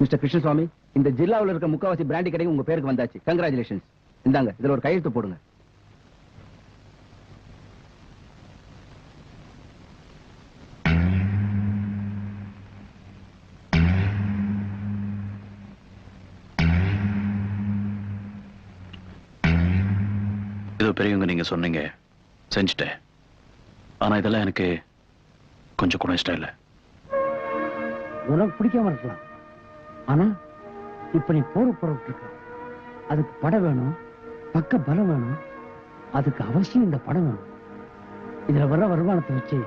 Mister Krishnaswamy இந்த ஜில்லாவுல இருக்க முக்காவாசி பிராண்டி கடையும் உங்க பேருக்கு வந்தாச்சு. கங்க்ராச்சுலேஷன்ஸ் இந்தாங்க இதுல ஒரு கையெழுத்து போடுங்க. ஏதோ பெரியவங்க நீங்க சொன்னீங்க. செஞ்சுட்டேன். ஆனா இதெல்லாம் எனக்கு கொஞ்சம் கூட இஷ்டம் இல்லை. உனக்கு பிடிக்காம இருக்கலாம். ஆனா இப்ப நீ போற புறப்பட்டு அதுக்கு படம் வேணும் பக்க பலம் வேணும் அதுக்கு அவசியம் இந்த படம் வேணும். இதுல வர்ற வருமானத்தை வச்சு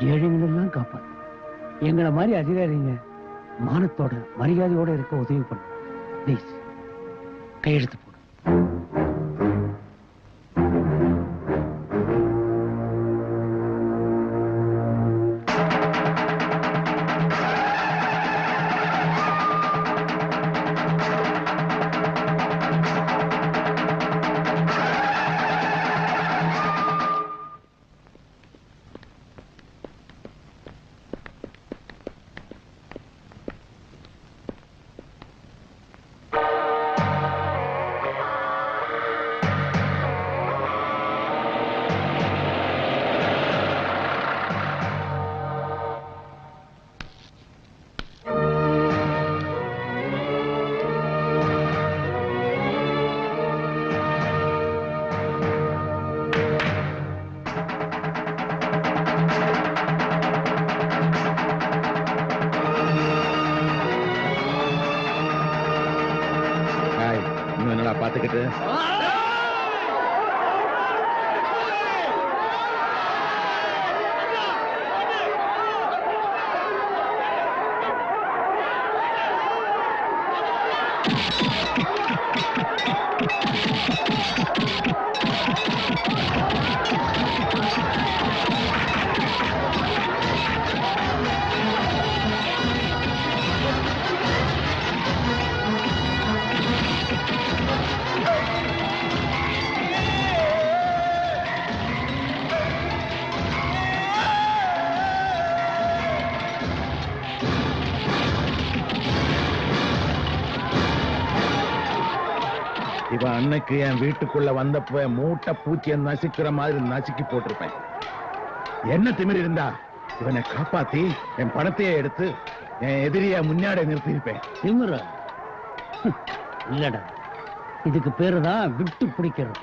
ஏழைகள் எல்லாம் காப்பாத்து. எங்களை மாதிரி அதிகாரிங்க மானத்தோட மரியாதையோட இருக்க உதவி பண்ணு. ப்ளீஸ். கையெழுத்து போடு அன்னைக்கு என் வீட்டுக்குள்ள வந்தப்ப மூட்டை பூச்சிய நசுக்கிற மாதிரி நசுக்கி போட்டிருப்பேன். என்ன திமிர் இருந்தா இவனை காப்பாத்தி என் பணத்தையே எடுத்து என் எதிரிய முன்னாடி நிறுத்தியிருப்பேன். திமிர? இல்லடா. இதுக்கு பேரு தான் விட்டு பிடிக்கிறது.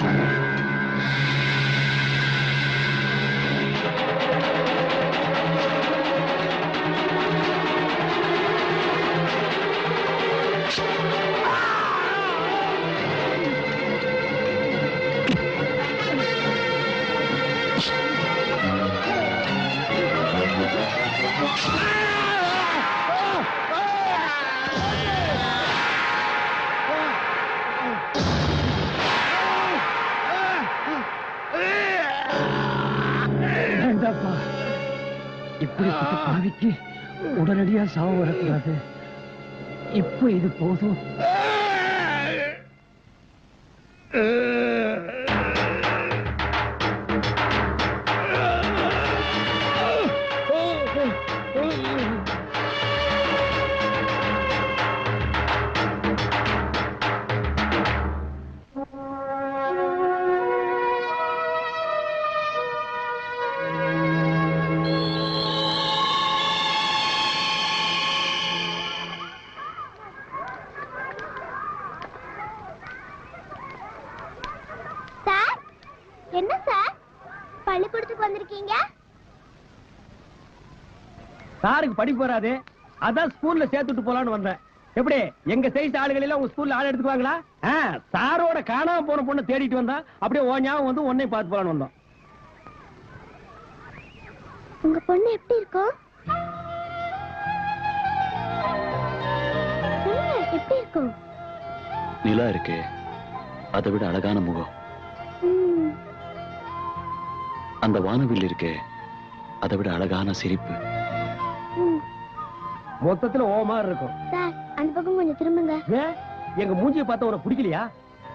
உடனடியா சாவு வரக்கூடாது. இப்போ இது போதும். சாருக்கு படிப்பு வராது. அதான் ஸ்கூல்ல சேர்த்துட்டு போலான்னு வந்தேன். எப்படி? எங்க சைஸ் ஆளுகள் எல்லாம் உங்க ஸ்கூல்ல ஆள் எடுத்துக்குவாங்களா? ஆ, சாரோட காணாம போன பொண்ணை தேடிட்டு வந்தா அப்படியே ஓ ஞாபகம் வந்து உன்னை பார்த்து போலான்னு வந்தோம். உங்க பொண்ணு எப்படி இருக்கும் எப்படி இருக்கும் நிலா இருக்கே. அதை விட அழகான முகம். அந்த வானவில் இருக்கே. அதை விட அழகான சிரிப்பு. மொத்தத்துல ஓ மாதிரி இருக்கும். சார் அந்த பக்கம் கொஞ்சம் திரும்புங்க. எங்க மூஞ்சியை பார்த்தா உனக்கு பிடிக்கலையா?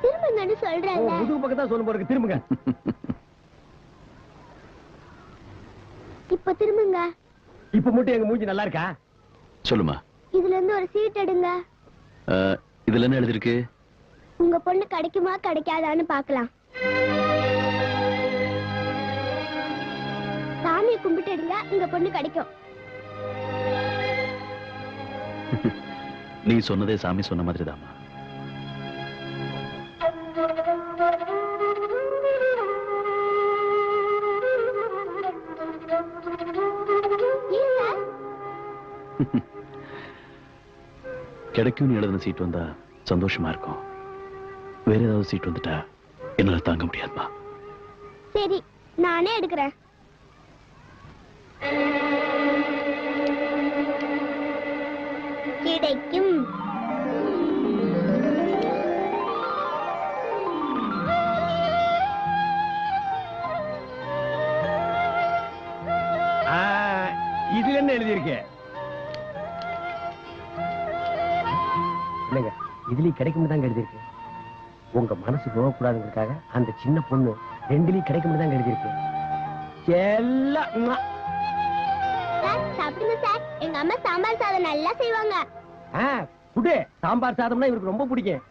திரும்புங்கன்னு ஓ, சொல்றேன்ல முதுகு பக்கம் தான் சொல்லும் போறதுக்கு திரும்புங்க. இப்ப திரும்புங்க. இப்ப மட்டும் எங்க மூஞ்சி நல்லா இருக்கா? சொல்லுமா. இதுல இருந்து ஒரு சீட் எடுங்க. இதுல என்ன எழுதிருக்கு? உங்க பொண்ணு கிடைக்குமா கிடைக்காதான்னு பார்க்கலாம். சாமியை கும்பிட்டு எடுங்க உங்க பொண்ணு கிடைக்கும். நீ சொன்னதே சாமி சொன்ன மாதிரி தாமா கிடைக்கும்னு எழுதின சீட் வந்தா சந்தோஷமா இருக்கும். வேற ஏதாவது சீட் வந்துட்டா என்னால தாங்க முடியாதுமா சரி நானே எடுக்கிறேன். இதுல என்ன எழுதியிருக்கு? இல்லங்க இதுலயும் கிடைக்கும் தான் எழுதியிருக்கு. உங்க மனசு நோகக்கூடாதுங்கிறதுக்காக அந்த சின்ன பொண்ணு ரெண்டுலயும் கிடைக்கும் தான் எழுதியிருக்கு. எல்லாம் சார் சாப்பிடுங்க சார். எங்க அம்மா சாம்பார் சாதம் நல்லா செய்வாங்க. குடு. சாம்பார் சாதம்னா இவருக்கு ரொம்ப பிடிக்கும்.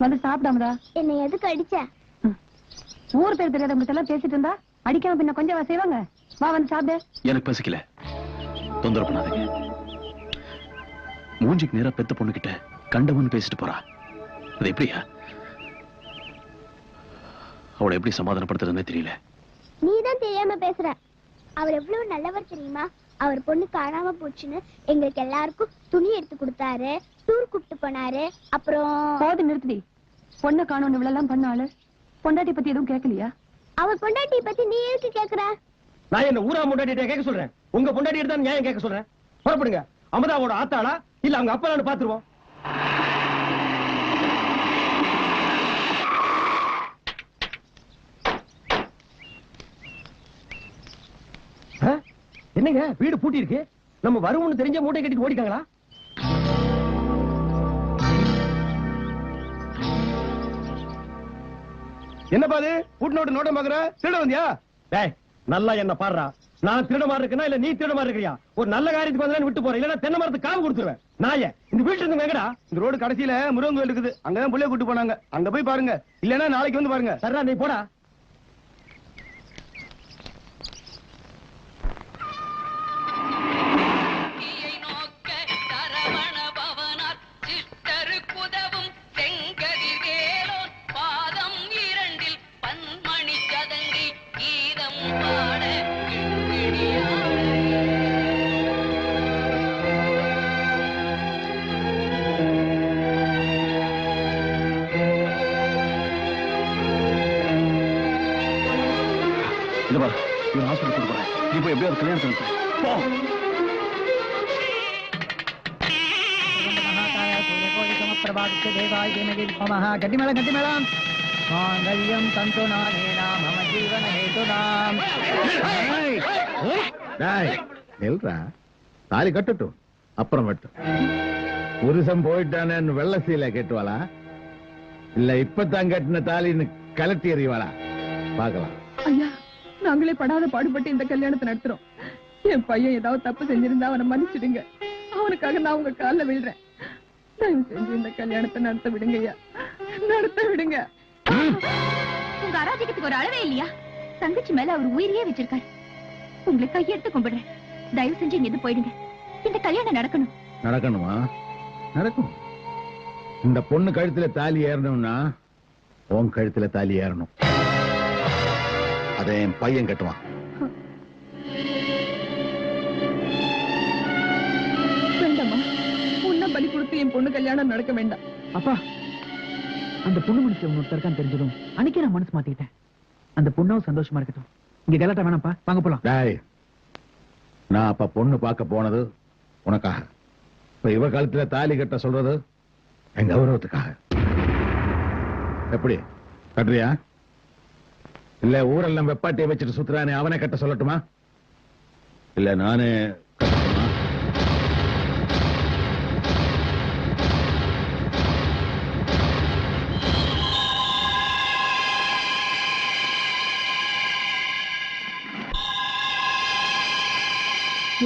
வந்து சாப்பிடாமதா என்னை எதுக்கு அடிச்ச? ஊர் பேர் தெரியாதவங்க எல்லாம் பேசிட்டு இருந்தா அடிக்காம பின்ன கொஞ்சம் செய்வாங்க. வா வந்து சாப்பிடு. எனக்கு பசிக்கல. தொந்தரவு பண்ணாதீங்க. மூஞ்சிக்கு நேரா பெத்த பொண்ணுகிட்ட கண்டவன் பேசிட்டு போறா. அது எப்படியா? அவளை எப்படி சமாதானப்படுத்துறதுன்னே தெரியல. நீ தான் தெரியாம பேசுற. அவர் எவ்வளவு நல்லவர் தெரியுமா? அவர் பொண்ணு காணாம போச்சுன்னு எங்களுக்கு எல்லாருக்கும் துணி எடுத்து கொடுத்தாரு டூர் கூப்பிட்டு போனாரு அப்புறம் போது நிறுத்துடி. பொண்ணை காணும் இவ்வளவு பண்ணாலு பொண்டாட்டி பத்தி எதுவும் கேட்கலையா? அவர் பொண்டாட்டி பத்தி நீ எதுக்கு கேக்குற? நான் என்ன ஊரா முன்னாடி கேட்க சொல்றேன்? உங்க முன்னாடி தான் நியாயம் கேட்க சொல்றேன். புறப்படுங்க. அமதாவோட ஆத்தாளா? இல்ல அவங்க அப்பா பாத்துருவோம். என்னங்க? வீடு பூட்டி இருக்கு. நம்ம வருவோம்னு தெரிஞ்ச மூட்டை கட்டிட்டு ஓடிக்காங்களா என்ன பாது பூட்டினோட நோட்டம் பாக்குற? திருட வந்தியா? டேய் நல்லா என்ன பாடுறா? நான் திருட மாதிரி இருக்கேனா? இல்ல நீ திருட மாதிரி இருக்கிறியா? ஒரு நல்ல காரியத்துக்கு வந்தா விட்டு போறேன். இல்லன்னா தென்னை மரத்துக்கு காவு கொடுத்துருவேன். நாய இந்த வீட்டுல இருந்து எங்கடா? இந்த ரோடு கடைசியில முருகன் கோயில் இருக்குது. அங்கதான் புள்ளைய கூட்டு போனாங்க. அங்க போய் பாருங்க. இல்லன்னா நாளைக்கு வந்து பாருங்க. சரா நீ போடா. போய் எப்படியாவது கல்யாணம். போ. கட்டிமேளம் கட்டிமேளம் மாங்கல்யம் தந்து நானேனாம் மம ஜீவன ஹேதுனாம் நில்றா. தாலி கட்டட்டும் அப்புறம் மட்டும் புருஷன் போயிட்டானேன்னு வெள்ள சீலை கட்டுவாளா? இல்ல இப்பதான் கட்டின தாலின்னு கலட்டி எறிவாளா? பார்க்கலாம். ஐயா நாங்களே படாத பாடுபட்டு இந்த கல்யாணத்தை நடத்துறோம். என் பையன் ஏதாவது தப்பு செஞ்சிருந்தா அவனை மன்னிச்சிடுங்க. அவனுக்காக நான் உங்க கால்ல விழுறேன். தயவு செஞ்சு இந்த கல்யாணத்தை நடத்த விடுங்க ஐயா. நடத்த விடுங்க. உங்க அராஜகத்துக்கு ஒரு அளவே இல்லையா? தங்கச்சி மேல அவர் உயிரையே வச்சிருக்காரு. உங்களை கையெடுத்து கும்பிடுறேன். தயவு செஞ்சு இங்க போயிடுங்க. இந்த கல்யாணம் நடக்கணும். நடக்கணுமா? நடக்கும். இந்த பொண்ணு கழுத்துல தாலி ஏறணும்னா உன் கழுத்துல தாலி ஏறணும். அதை என் பையன் கட்டுவான். வேண்டாமா உன்ன பலி கொடுத்து என் பொண்ணு கல்யாணம் நடக்க வேண்டாம். அப்பா அந்த பொண்ணு மனசு ஒருத்தர் இருக்கான்னு தெரிஞ்சதும் அன்னைக்கே நான் மனசு மாத்திக்கிட்டேன். அந்த பொண்ணும் சந்தோஷமா இருக்கட்டும். இங்க கலாட்டா வேணாம்ப்பா. வாங்க போலாம். டேய் நான் அப்ப பொண்ணு பார்க்க போனது உனக்காக. இப்ப இவ கழுத்துல தாலி கட்ட சொல்றது என் கௌரவத்துக்காக. எப்படி? கட்டுறியா? இல்ல ஊரெல்லாம் வெப்பாட்டியை வச்சுட்டு சுத்துறானே அவனை கட்ட சொல்லட்டுமா? இல்ல நானே